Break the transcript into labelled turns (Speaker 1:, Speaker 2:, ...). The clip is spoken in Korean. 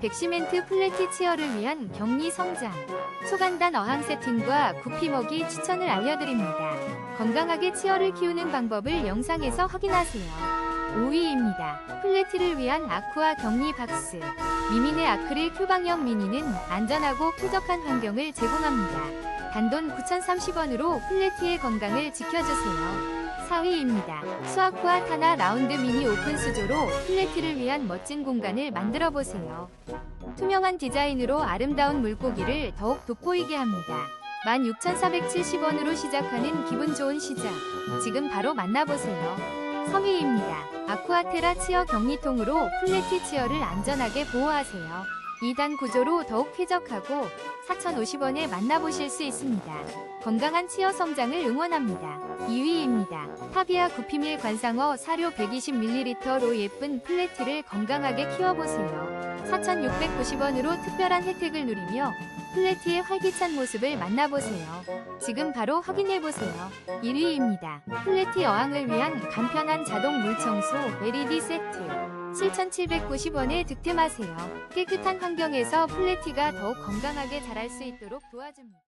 Speaker 1: 백시멘트 플래티 치어를 위한 격리 성장. 초간단 어항 세팅과 구피 먹이 추천을 알려드립니다. 건강하게 치어를 키우는 방법을 영상에서 확인하세요. 5위입니다. 플래티를 위한 아쿠아 격리 박스. 미민의 아크릴 큐방형 미니는 안전하고 쾌적한 환경을 제공합니다. 단돈 9,030원으로 플래티의 건강을 지켜주세요. 4위입니다. 수아쿠아 타나 라운드 미니 오픈 수조로 플래티를 위한 멋진 공간을 만들어 보세요. 투명한 디자인으로 아름다운 물고기를 더욱 돋보이게 합니다. 16,470원으로 시작하는 기분 좋은 시작. 지금 바로 만나보세요. 3위입니다. 아쿠아테라 치어 격리통으로 플래티 치어를 안전하게 보호하세요. 2단 구조로 더욱 쾌적하고 4,050원에 만나보실 수 있습니다. 건강한 치어 성장을 응원합니다. 2위입니다. 타비아 구피밀 관상어 사료 120ml로 예쁜 플래티를 건강하게 키워보세요. 4,690원으로 특별한 혜택을 누리며 플래티의 활기찬 모습을 만나보세요. 지금 바로 확인해보세요. 1위입니다. 플래티 어항을 위한 간편한 자동 물청소 LED 세트. 7,790원에 득템하세요. 깨끗한 환경에서 플래티가 더욱 건강하게 자랄 수 있도록 도와줍니다.